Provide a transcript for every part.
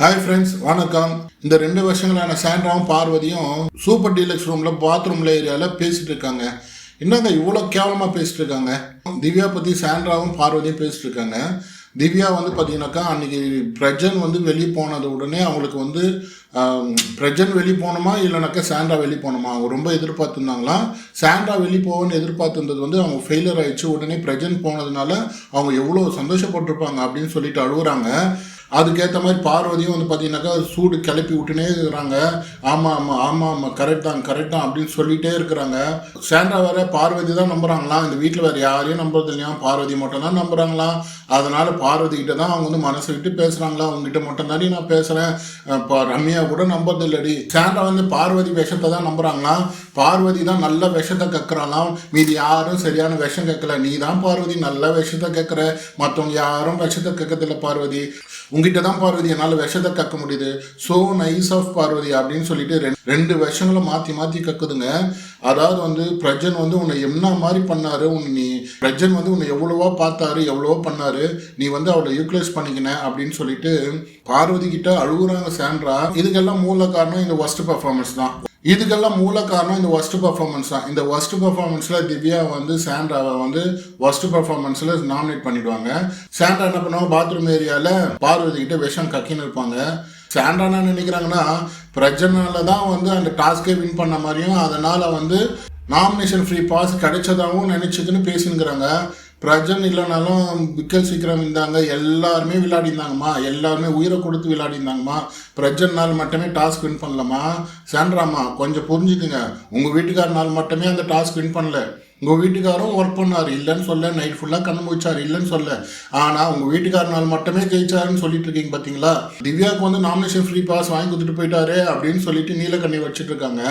Hi friends வணக்கம். இந்த ரெண்டு வருஷங்களான சாண்ட்ராவும் பார்வதியும் சூப்பர் டீலக்ஸ் ரூமில் பாத்ரூம்ல ஏரியாவில் பேசிகிட்டு இருக்காங்க. என்னங்க இவ்வளோ கேவலமாக பேசிட்டு இருக்காங்க? திவ்யா பற்றி சாண்ட்ராவும் பார்வதியும் பேசிட்டு இருக்காங்க. திவ்யா வந்து பார்த்தீங்கன்னாக்கா அன்றைக்கி பிரஜன் வந்து வெளியே போனது உடனே அவங்களுக்கு வந்து பிரஜன் வெளியே போகணுமா? இல்லைனாக்கா சாண்ட்ரா வெளியே போகணுமா? அவங்க ரொம்ப எதிர்பார்த்துருந்தாங்களாம். சாண்ட்ரா வெளியே போகணும்னு எதிர்பார்த்துருந்தது வந்து அவங்க ஃபெயிலியர் ஆயிடுச்சு. உடனே பிரஜன் போனதுனால அவங்க எவ்வளோ சந்தோஷப்பட்டிருப்பாங்க அப்படின்னு சொல்லிட்டு அழுகுறாங்க. அதுக்கேற்ற மாதிரி பார்வதியும் வந்து பார்த்தீங்கன்னாக்கா சூடு கிளப்பி விட்டுனே இருக்கிறாங்க. ஆமாம் ஆமாம் ஆமாம் ஆமாம் கரெக்ட் தான் கரெக்ட் தான் அப்படின்னு சொல்லிகிட்டே இருக்கிறாங்க. சேண்டா வேற பார்வதி தான் நம்புகிறாங்களா இந்த வீட்டில் வேறு யாரையும் நம்புறது இல்லையா? பார்வதி மட்டும் தான் நம்புகிறாங்களா அதனால் பார்வதி கிட்ட தான் அவங்க வந்து மனசு விட்டு பேசுகிறாங்களா அவங்ககிட்ட மட்டும் தானே நான் பேசுகிறேன் இப்போ ரம்யா கூட நம்புறது இல்லடி சேண்டா வந்து பார்வதி விஷத்தை தான் நம்புகிறாங்களாம் பார்வதி தான் நல்ல விஷத்தை கக்குறாங்களாம் மீதி யாரும் சரியான விஷம் கேட்கல நீ தான் பார்வதி நல்ல விஷத்தை கேட்குற மற்றவங்க யாரும் விஷத்தை கேட்கறதில்ல பார்வதி. உங்ககிட்ட தான் பார்வதி என்னால் விஷத்தை கக்க முடியுது. ஸோ நைஸ் ஆஃப் பார்வதி அப்படின்னு சொல்லிட்டு ரெண்டு ரெண்டு விஷங்களை மாற்றி மாற்றி கக்குதுங்க. அதாவது வந்து பிரஜன் வந்து உன்னை என்ன மாதிரி பண்ணாரு. உன்னை நீ பிரஜன் வந்து உன்னை எவ்வளவோ பார்த்தாரு எவ்வளவோ பண்ணாரு. நீ வந்து அவளை யூட்டிலைஸ் பண்ணிக்கின அப்படின்னு சொல்லிட்டு பார்வதி கிட்ட அழுகுறாங்க சாண்ட்ரா. இதுக்கெல்லாம் மூல காரணம் இந்த ஒஸ்ட் பர்ஃபார்மன்ஸ் தான். இதுக்கெல்லாம் மூல காரணம் இந்த ஒஸ்ட் பர்ஃபார்மன்ஸ் தான். இந்த ஒஸ்ட் பர்ஃபார்மன்ஸில் திவ்யா வந்து சாண்ட்ராவை வந்து ஒஸ்ட் பர்ஃபார்மன்ஸில் நாமினேட் பண்ணிடுவாங்க. சாண்ட்ரா என்ன பண்ணுவாங்க? பாத்ரூம் ஏரியாவில் பார்வதி கிட்ட விஷம் கக்கின்னு இருப்பாங்க. சாண்ட்ரா என்ன நினைக்கிறாங்கன்னா பிரஜனால தான் வந்து அந்த டாஸ்கே வின் பண்ண மாதிரியும் அதனால் வந்து நாமினேஷன் ஃப்ரீ பாஸ் கிடைச்சதாகவும் நினச்சிதுன்னு பேசினுங்கிறாங்க. பிரஜன் இல்லைனாலும் விக்கல் சீக்கிரம் இருந்தாங்க எல்லாருமே விளையாடிருந்தாங்கம்மா எல்லாருமே உயிரை கொடுத்து விளையாடிருந்தாங்கம்மா பிரஜன்னால் மட்டுமே டாஸ்க் வின் பண்ணலம்மா. சாண்ட்ராம்மா கொஞ்சம் புரிஞ்சுக்குங்க. உங்கள் வீட்டுக்காரனால் மட்டுமே அந்த டாஸ்க் வின் பண்ணல. உங்கள் வீட்டுக்காரும் ஒர்க் பண்ணார். இல்லைன்னு சொல்ல நைட் ஃபுல்லாக கண்ணு முடிச்சார் இல்லைன்னு சொல்ல. ஆனால் உங்கள் வீட்டுக்காரனால் மட்டுமே ஜெயிச்சாருன்னு சொல்லிட்டு இருக்கீங்க பார்த்தீங்களா திவ்யாவுக்கு வந்து நாமினேஷன் ஃப்ரீ பாஸ் வாங்கி கொடுத்துட்டு போயிட்டாரு அப்படின்னு சொல்லிட்டு நீலக்கண்ணி வச்சுட்டு இருக்காங்க.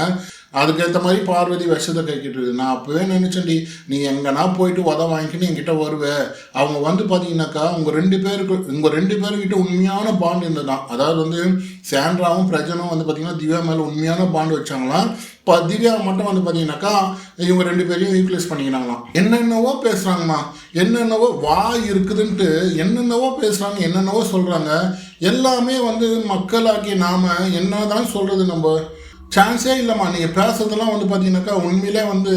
அதுக்கேற்ற மாதிரி பார்வதி விஷத்தை கைக்கிட்டு இருக்கு. நான் அப்போவே நினச்சேன்டி நீ எங்கன்னா போயிட்டு உத வாங்கிக்கின்னு என்கிட்ட வருவே. அவங்க வந்து பார்த்தீங்கன்னாக்கா உங்கள் ரெண்டு பேருக்கு உங்கள் ரெண்டு பேருக்கிட்ட உண்மையான பாண்ட் இருந்ததுதான். அதாவது வந்து சாண்ட்ராவும் பிரஜனும் வந்து பார்த்தீங்கன்னா திவ்யா மேலே உண்மையான பாண்ட் வச்சாங்களாம். இப்போ திவ்யா மட்டும் வந்து பார்த்தீங்கன்னாக்கா இவங்க ரெண்டு பேரையும் யூட்டிலைஸ் பண்ணிக்கினாங்களாம். என்னென்னவோ பேசுகிறாங்கம்மா என்னென்னவோ வாய் இருக்குதுன்ட்டு என்னென்னவோ பேசுகிறாங்க என்னென்னவோ சொல்கிறாங்க எல்லாமே வந்து மக்களாக்கி நாம் என்ன தான் சொல்கிறது நம்ம? சான்ஸே இல்லைம்மா. நீங்கள் பேசுறதெல்லாம் வந்து பார்த்தீங்கன்னாக்கா உண்மையிலே வந்து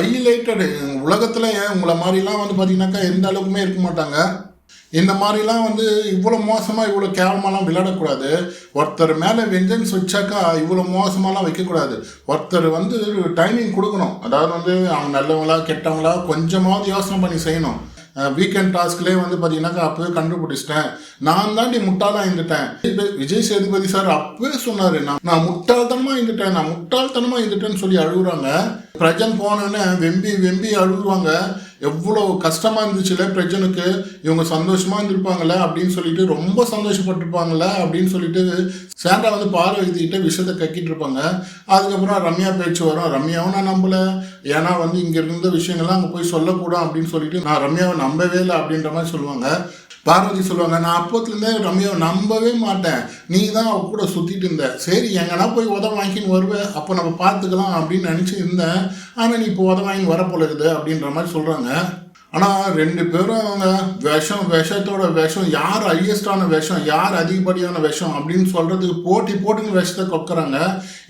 ஹைலைட்டடு உலகத்தில் உங்களை மாதிரிலாம் வந்து பார்த்தீங்கன்னாக்கா எந்த அளவுக்குமே இருக்க மாட்டாங்க. இந்த மாதிரிலாம் வந்து இவ்வளோ மோசமாக இவ்வளோ கேவலமாலாம் விளையாடக்கூடாது. ஒருத்தர் மேலே வெஞ்சன்ஸ் வச்சாக்கா இவ்வளோ மோசமாலாம் வைக்கக்கூடாது. ஒருத்தர் வந்து டைமிங் கொடுக்கணும். அதாவது வந்து அவங்க நல்லவங்களா கெட்டவங்களா கொஞ்சமாவது யோசனை பண்ணி செய்யணும். வீக்கெண்ட் டாஸ்க்லேயே வந்து பார்த்தீங்கன்னாக்கா அப்போவே கண்டுபிடிச்சிட்டேன். நான் தாண்டி முட்டாளாக இருந்துட்டேன். விஜய் சேதுபதி சார் அப்பவே சொன்னார் நான் நான் முட்டாள்தனமாக இருந்துட்டேன் நான் முட்டாள்தனமாக இருந்துட்டேன்னு சொல்லி அழுகுறாங்க. பிரஜன் போனோன்னே வெம்பி வெம்பி அழுகுவாங்க. எவ்வளோ கஷ்டமாக இருந்துச்சுல பிரஜனுக்கு. இவங்க சந்தோஷமாக இருந்திருப்பாங்கல்ல அப்படின்னு சொல்லிட்டு ரொம்ப சந்தோஷப்பட்டிருப்பாங்கல்ல அப்படின்னு சொல்லிட்டு சேண்டா வந்து பார்வதிக்கிட்ட விஷயத்தை கக்கிட்டு இருப்பாங்க. அதுக்கப்புறம் ரம்யா பேச்சு வரும். ரம்யாவும் நான் நம்பல. ஏன்னா வந்து இங்கே இருந்த விஷயங்கள்லாம் அங்கே போய் சொல்லக்கூடாது அப்படின்னு சொல்லிட்டு நான் ரம்யாவை நம்பவே இல்லை அப்படின்ற மாதிரி சொல்லுவாங்க. பார்வதி சொல்லுவாங்க நான் அப்போத்துலேருந்தே ரம்யோ நம்பவே மாட்டேன். நீ தான் அவ கூட சுற்றிட்டு இருந்த. சரி எங்கன்னா போய் உத வாங்கின்னு வருவேன் அப்போ நம்ம பார்த்துக்கலாம் அப்படின்னு நினச்சி இருந்தேன். ஆனால் நீ இப்போ உத வாங்கி வரப்போல இருக்குது அப்படின்ற மாதிரி சொல்கிறாங்க ஆனால் ரெண்டு பேரும் அவங்க விஷம் விஷத்தோட விஷம் யார் ஹையஸ்டான விஷம் யார் அதிகப்படியான விஷம் அப்படின்னு சொல்கிறதுக்கு போட்டி போட்டுன்னு விஷத்தை கொக்குறாங்க.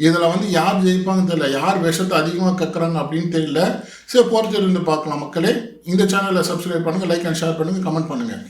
இதில் வந்து யார் ஜெயிப்பாங்க தெரியல. யார் விஷத்தை அதிகமாக கக்குறாங்க அப்படின்னு தெரியல. சரி போகிறது இருந்து பார்க்கலாம் மக்களே. இந்த சேனலை சப்ஸ்கிரைப் பண்ணுங்கள் லைக் அண்ட் ஷேர் பண்ணுங்கள் கமெண்ட் பண்ணுங்கள்